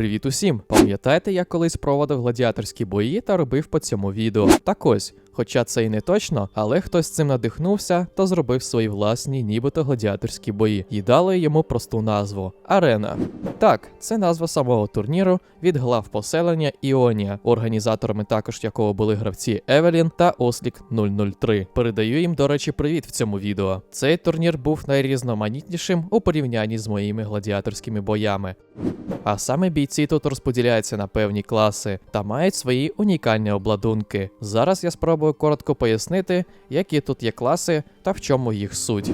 Привіт усім! Пам'ятаєте, я колись проводив гладіаторські бої та робив по цьому відео. Так ось, хоча це і не точно, але хтось цим надихнувся та зробив свої власні, нібито гладіаторські бої, і дали йому просту назву Арена. Так, це назва самого турніру від глав поселення Іонія, організаторами також якого були гравці Евелін та Ослік 003. Передаю їм, до речі, привіт в цьому відео. Цей турнір був найрізноманітнішим у порівнянні з моїми гладіаторськими боями. А саме бійці тут розподіляються на певні класи та мають свої унікальні обладунки. Зараз я спробую коротко пояснити, які тут є класи та в чому їх суть.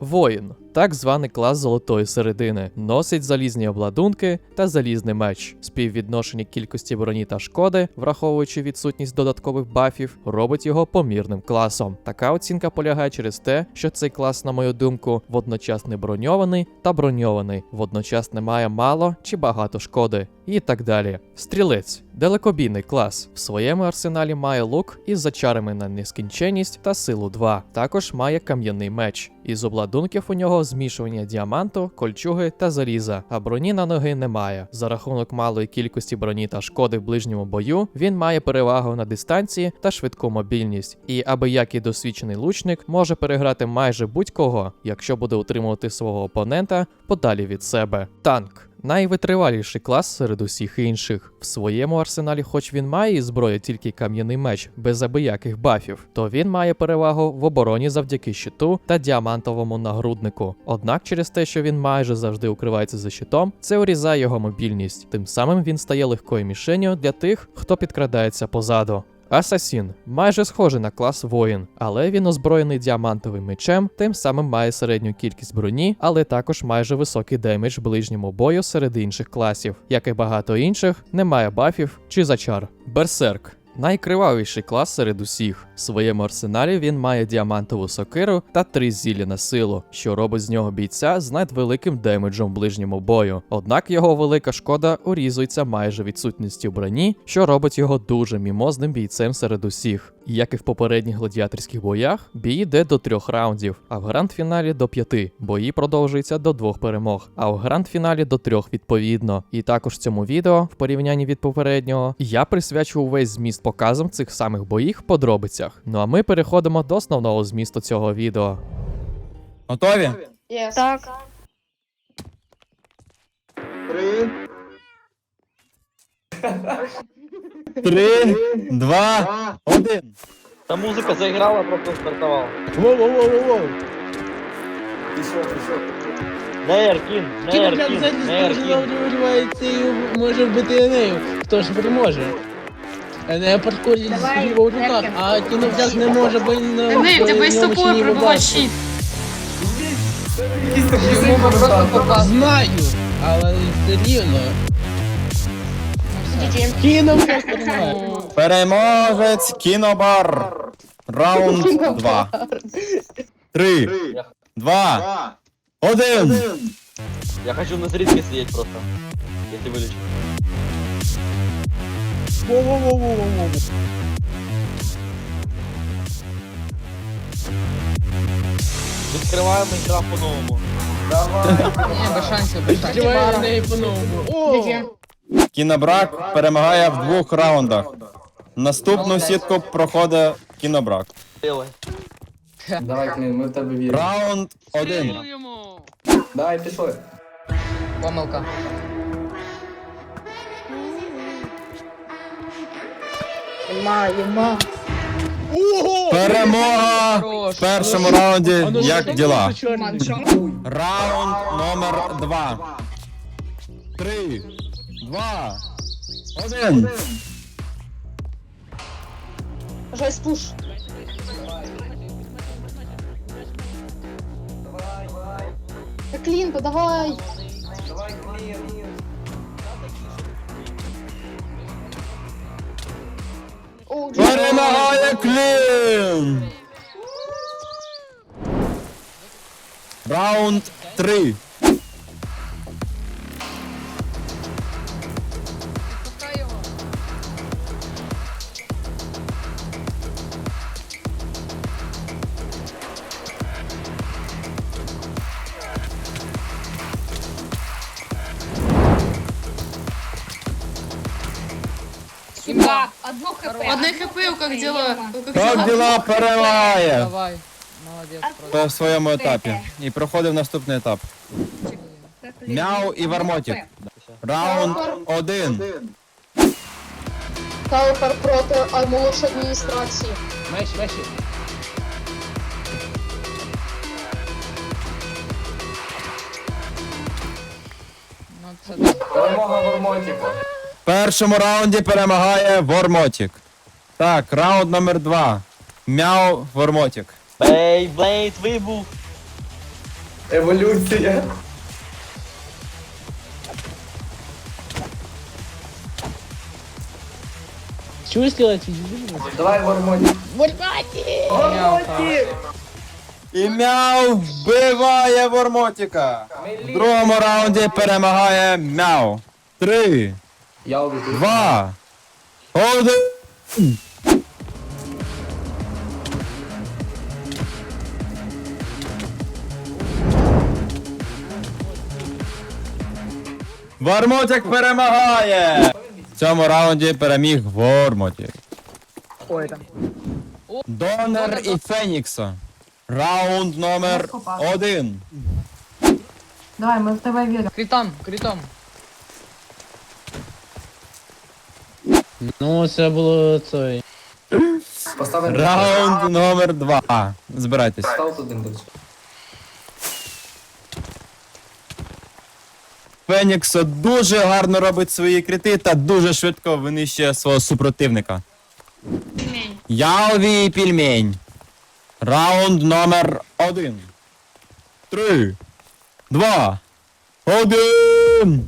Воїн так званий клас золотої середини, носить залізні обладунки та залізний меч. Співвідношення кількості броні та шкоди, враховуючи відсутність додаткових бафів, робить його помірним класом. Така оцінка полягає через те, що цей клас, на мою думку, водночас не броньований та броньований, водночас не має мало чи багато шкоди, і так далі. Стрілець далекобійний клас. В своєму арсеналі має лук із зачарами на нескінченність та силу 2. Також має кам'яний меч. Із обладунків у нього змішування діаманту, кольчуги та заліза, а броні на ноги немає. За рахунок малої кількості броні та шкоди в ближньому бою, він має перевагу на дистанції та швидку мобільність. І аби як і досвідчений лучник може переграти майже будь-кого, якщо буде утримувати свого опонента подалі від себе. Танк. Найвитриваліший клас серед усіх інших. В своєму арсеналі, хоч він має із зброї тільки кам'яний меч без абияких бафів, то він має перевагу в обороні завдяки щиту та діамантовому нагруднику. Однак через те, що він майже завжди укривається за щитом, це урізає його мобільність. Тим самим він стає легкою мішенью для тих, хто підкрадається позаду. Асасін майже схожий на клас воїн, але він озброєний діамантовим мечем, тим самим має середню кількість броні, але також майже високий демедж ближньому бою серед інших класів. Як і багато інших, немає бафів чи зачар. Берсерк. Найкривавіший клас серед усіх. В своєму арсеналі він має діамантову сокиру та три зілля на силу, що робить з нього бійця з надвеликим демеджем в ближньому бою. Однак його велика шкода урізується майже відсутністю броні, що робить його дуже мімозним бійцем серед усіх. Як і в попередніх гладіаторських боях, бій йде до трьох раундів, а в гранд-фіналі до п'яти. Бої продовжуються до двох перемог, а в гранд-фіналі до трьох відповідно. І також в цьому відео, в порівнянні від попереднього, я присвячу увесь зміст показам цих самих боїв в подробицях. Ну а ми переходимо до основного змісту цього відео. Готові? Yes. Так, Три, Три, два, один. Та музика заіграла, просто стартувала. Воу-воу-воу-воу. пішов, пішов. Нейр, кін, нейр, Кіно кін, взагалі нейр, кін. вривається і може вбити нею. Хто ж переможе? А Не паркурі Давай, у руках, Беркін. а кіновзяк не може, бо він на бо тебе в з ньому ще ні прибуває бабки. щит. Йому просто попав. Знаю, але все рівно. Перемагає. Переможець кінобар. Раунд два. Три, Три, два, два, один. один. Я хочу на зрідки сидіти просто. Якщо вилічу. Воу-воу-воу-воу-воу. Відкриваємо Майнкрафт по-новому. Відкриває неї по-новому. О! Кінобрак перемагає в двох раундах. Наступну сітку проходить кінобрак. Давай, Клін, ми в тебе віримо. Раунд один. Давай, пішли. Помилка. Маємо. Ого! Перемога в першому раунді. Ну, Як діла? Раунд номер два. Три, два, один. Жесть пуш. Клінко, давай. Перемагає Клін! Раунд 3. Да, одно хп. Одне хп, як діла? Як діла перемагає Давай. Молодець просто. в своєму етапі. І проходив наступний етап. Мяу і Вармотік. Раунд один. Талпер проти молодшої адміністрації. Меші, меші. Ну. Перемога Вермотіка. В першому раунді перемагає Вармотік. Так, раунд номер два. Мяу Вармотік. Бейблейд вибух. Еволюція. Чуєш стрілець? Давай Вермотік. І мяу вбиває Вармотіка. В другому раунді перемагає Мяу. Три, Я увійду. два, один. Вармотик перемагає! В цьому раунді переміг Вармотик. Ой, там. Донор і Фенікса. Раунд номер один. Давай, ми в тебе віримо. Критом, критом. Ну, це було це. Поставимо. Раунд номер два. Збирайтесь. Став один до цього. Фенікс дуже гарно робить свої крити та дуже швидко винищує свого супротивника. Ялві і пільмень. Раунд номер один. Три. Два. Один.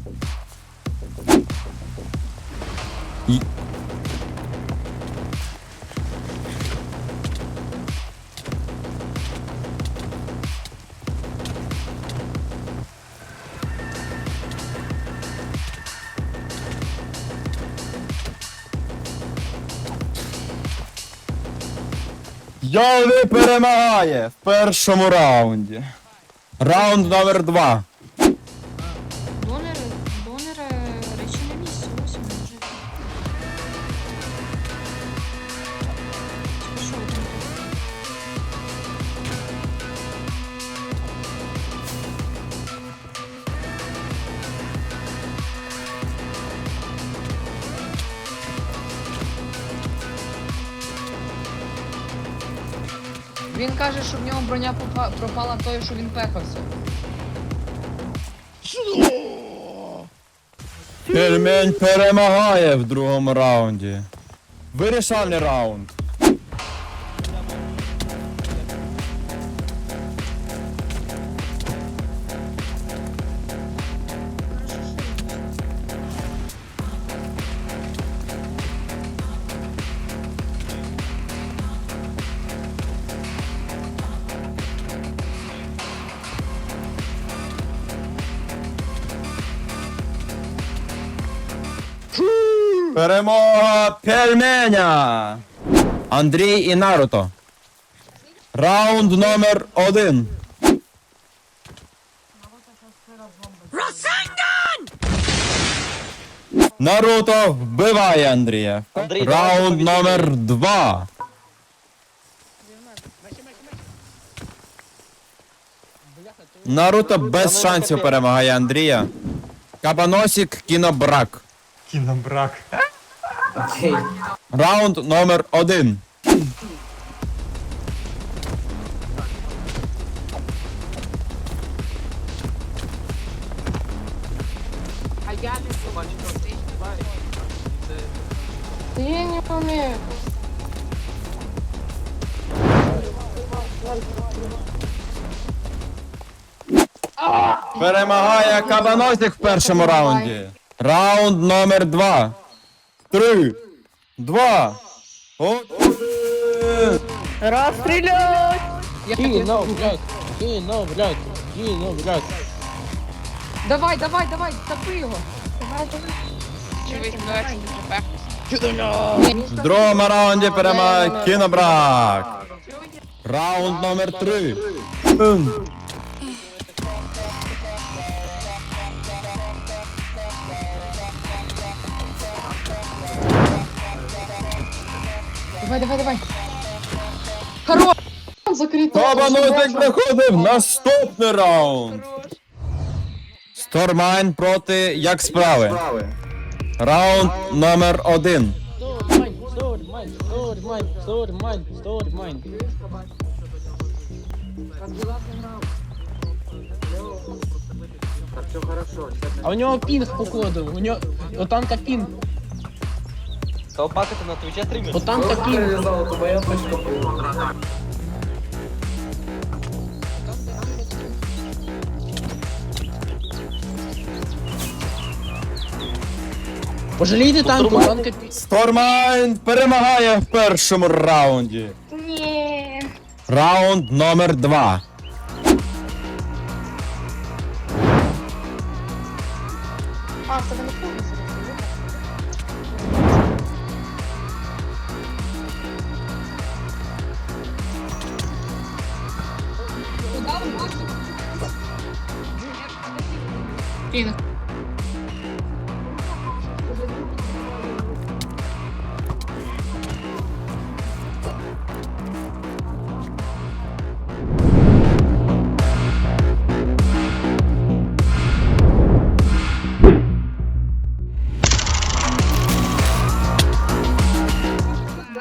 Ялві перемагає в першому раунді. Раунд номер два. Броня пропала тою, що він пехався. Пельмень перемагає в другому раунді. Вирішальний раунд. Пельменя! Андрій і Наруто. Раунд номер один. Наруто вбиває Андрія. Андрій, давай Раунд номер два. Наруто без шансів перемагає Андрія. Кабаносік кінобрак. кінобрак. Окей. Раунд номер один. Я не вмію. Перемагає Кабаносик в першому раунді. Раунд номер два. Три. Два. Один. Кіно, блядь. Кіно, блядь. Кіно, блядь. Давай, давай, давай, топи його. Давай, давай. В другому раунді перемагає Кінобрак. Раунд номер три. Давай, давай, давай. Хорош! Закрито. Кабаносик приходив в наступний раунд. Стормайн проти як справи. Раунд номер один. А у нього пінг походу, у нього... У танка пінг, Колпак это на твиче то моя точка була. Пожалійте танк, у танка. Стормайн перемагає в першому раунді. Ні. Раунд номер два. А, це вони повністю. Пінг.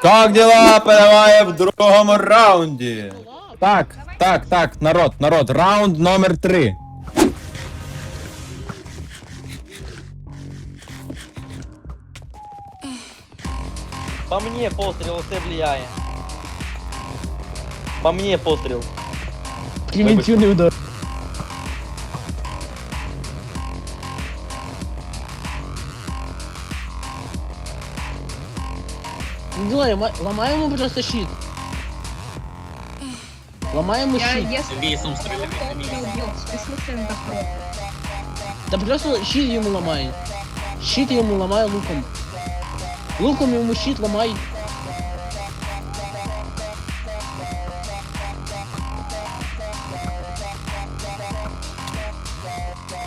Как дела перемагає в другому раунді? Так, так, так, народ, народ, раунд номер три. По мне пострел, це влияє. По мне пострел. Превентивний удар. Ну, давай, лома- ламаємо просто щит. Ламаємо Я, щит. если... Весом стреляет, не убьет. Бессмысленно так. Та просто щит йому ламай. Щит йому ламай луком. Луком йому щит ламай.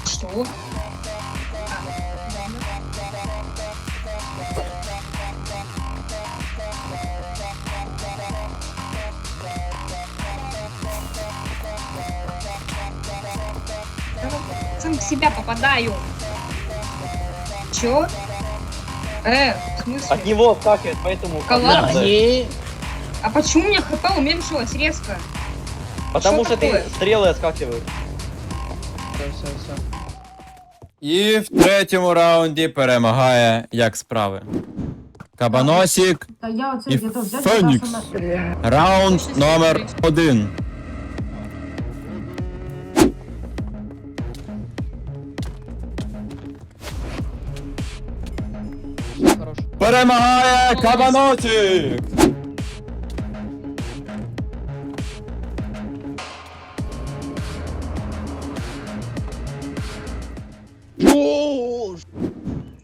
Что? Сам в себя попадаю. Чё? Э, смысле? От него скакивает, поэтому... Да ладно? Да. Ні. А почему у меня хп уменьшилось резко? Потому Что что ты такое? стрелы скакивают. Все, все, все. І в третьому раунді перемагає як справи. Кабаносік і Фенікс. Раунд номер один. Перемагає Кабаносік!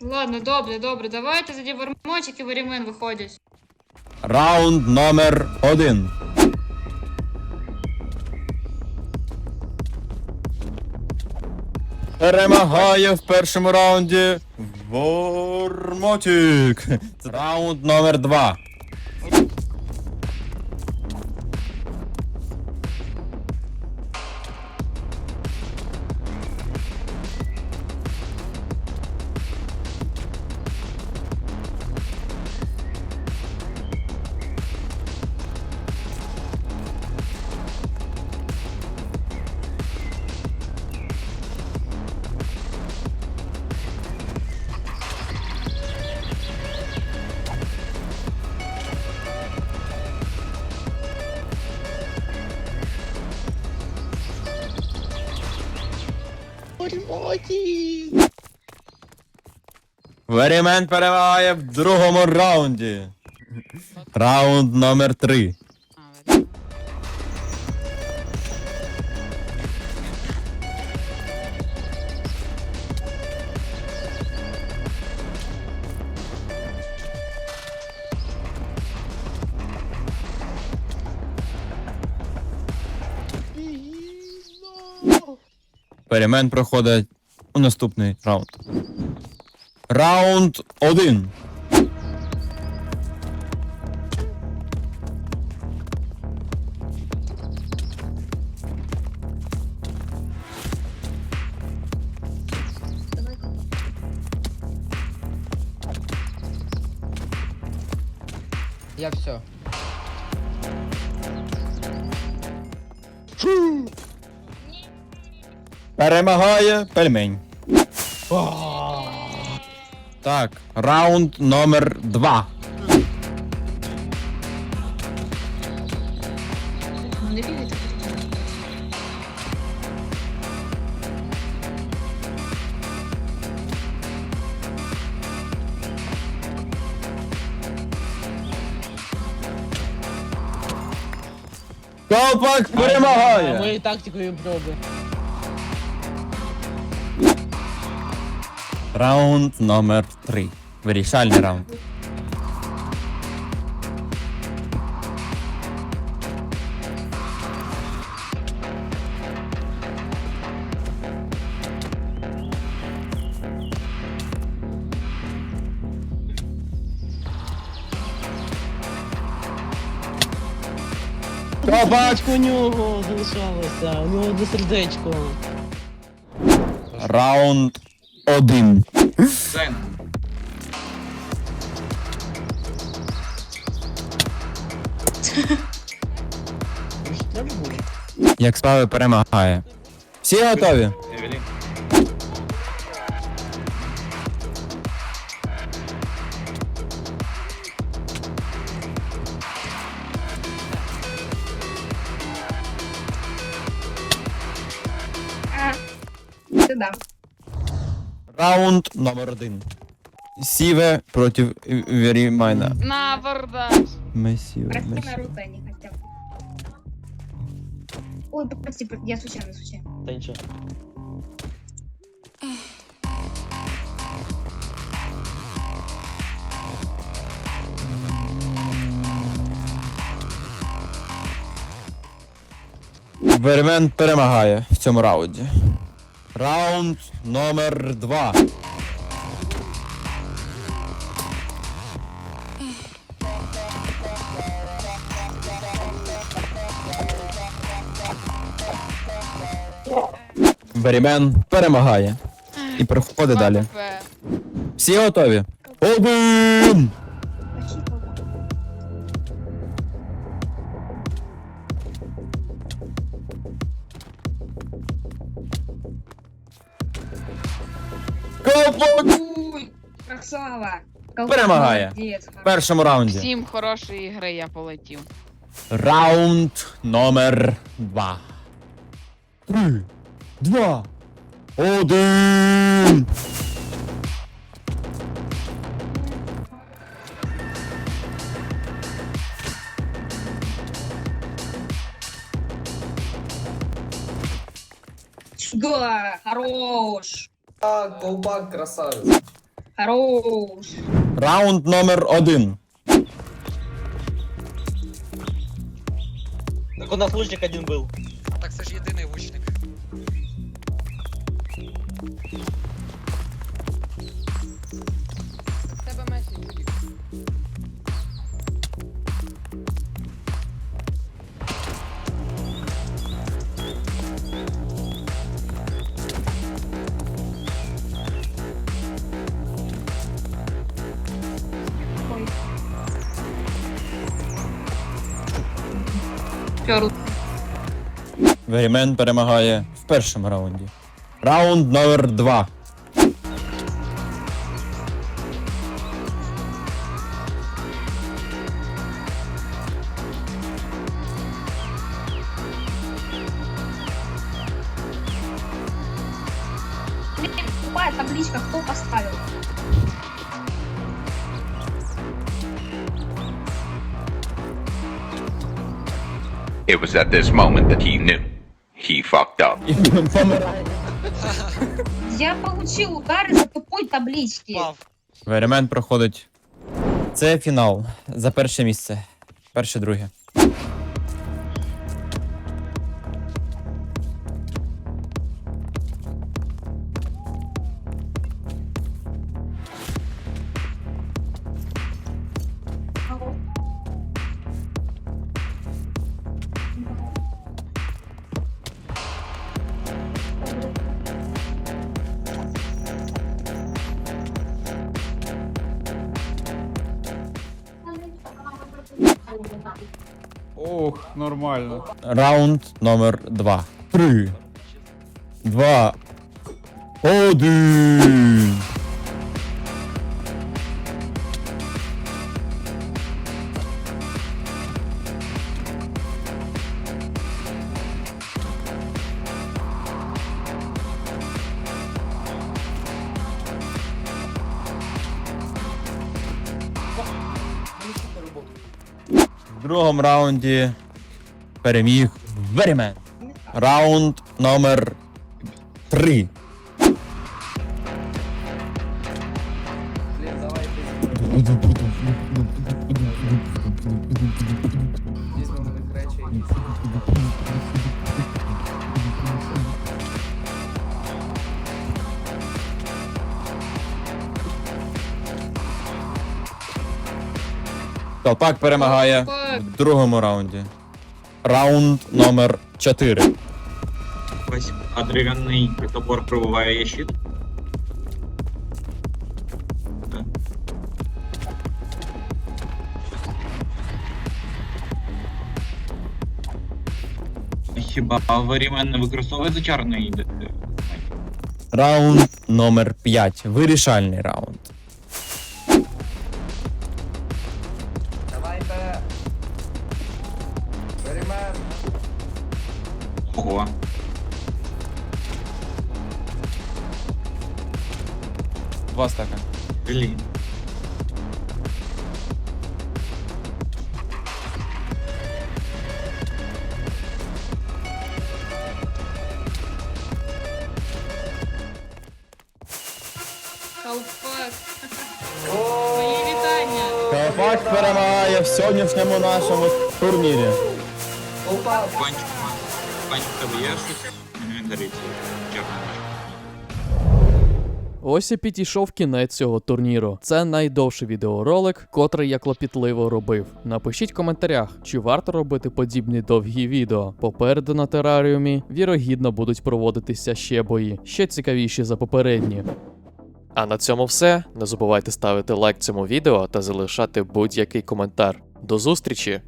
Ладно, добре, добре. Давайте тоді вермотик і варімен виходять. Раунд номер один. Перемагає в першому раунді Вормотік. Раунд номер два. Верімен перемагає в другому раунді. Раунд номер три. Перемен проходить у наступний раунд. Раунд 1. Я все. Перемагає пельмень. Так, раунд номер два. Ну не бігайте. Колпак А перемагає. ми тактикою пробуємо. Раунд номер три. Вирішальний раунд. Сердечко у нього залишалося, у нього одне сердечко. Раунд один. Як справи перемагає. Всі готові? Раунд номер один. Сіве проти Верімайна. На борда. Мессиве, Прости, Мессиве. Наруто, я не хотел. Ой, прости, про- я случайно, случайно. Та нічого. Вермен перемагає в цьому раунді. Раунд номер два. Берімен перемагає. І переходить далі. Всі готові? Один! Перемагає. молодец, В першому раунді. Всім хорошої гри, я полетів. Раунд номер два. Три, два, один. Да, хорош. А, колпак красавець. Хорош. Раунд номер один. Так у нас лучник один был. Перл. Верімен перемагає в першому раунді. Раунд номер два. Блин, тупая табличка, кто поставил? It was at this moment that he knew. He fucked up. Я получил удар из-за тупой таблички. Веремен проходить. Це фінал за перше місце. Перше, друге. Ох, нормально. Раунд номер два. Три. Два. Один. Раунді переміг Верімен. Раунд номер три. Блин, давай ты. Візьмемо в речі якісь. Толпак перемагає Толпак. в другому раунді. Раунд номер 4. Ось, а дерев'яний топор пробиває є щит. Хіба Варімен не використовує зачарний? Раунд номер 5. Вирішальний раунд. Нашому турнірі. Панчик, панчик. Ось і підійшов кінець цього турніру. Це найдовший відеоролик, котрий я клопітливо робив. Напишіть в коментарях, чи варто робити подібні довгі відео. Попереду на тераріумі вірогідно будуть проводитися ще бої, ще цікавіші за попередні. А на цьому все. Не забувайте ставити лайк цьому відео та залишати будь-який коментар. До зустрічі!